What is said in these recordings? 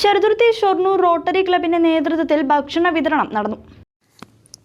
Cheruthuruthy Shoranur rotary ക്ലബിന്റെ നേതൃത്വത്തിൽ ഭക്ഷണ വിതരണം നടന്നു.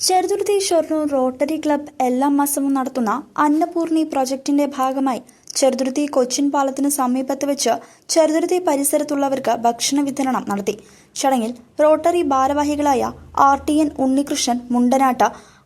ചെറുതുരുത്തി ഷൊർണൂർ റോട്ടറി ക്ലബ് എല്ലാ മാസവും നടത്തുന്ന അന്നപൂർണി പ്രൊജക്ടിന്റെ ഭാഗമായി ചെറുതുരുത്തി കൊച്ചിൻ പാലത്തിന് സമീപത്ത് വെച്ച് ചെറുതുരുത്തി പരിസരത്തുള്ളവർക്ക് ഭക്ഷണ വിതരണം നടത്തി. ചടങ്ങിൽ റോട്ടറി ഭാരവാഹികളായ R T N Unnikrishnan Mundanatt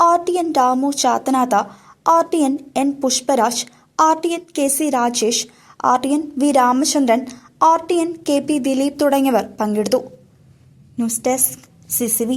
R T N Ramu Chathanath R T N N Pushparaj R T N K C Rajesh R T N V Ramachandran R T N K P Dileep തുടങ്ങിയവർ പങ്കെടുത്തു. News desk C C V.